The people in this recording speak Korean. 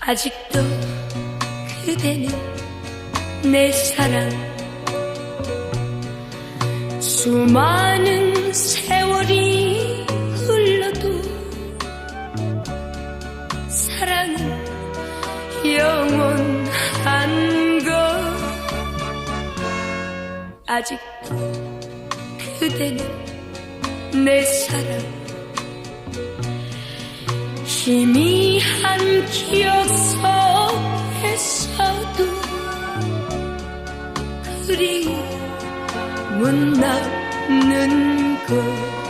아직도 그대는 내 사랑. 수많은 세월이 흘러도 사랑은 영원한 것. 아직도 그대는 내 사랑. 희미한 기억 속에서도 그리움은 남는 것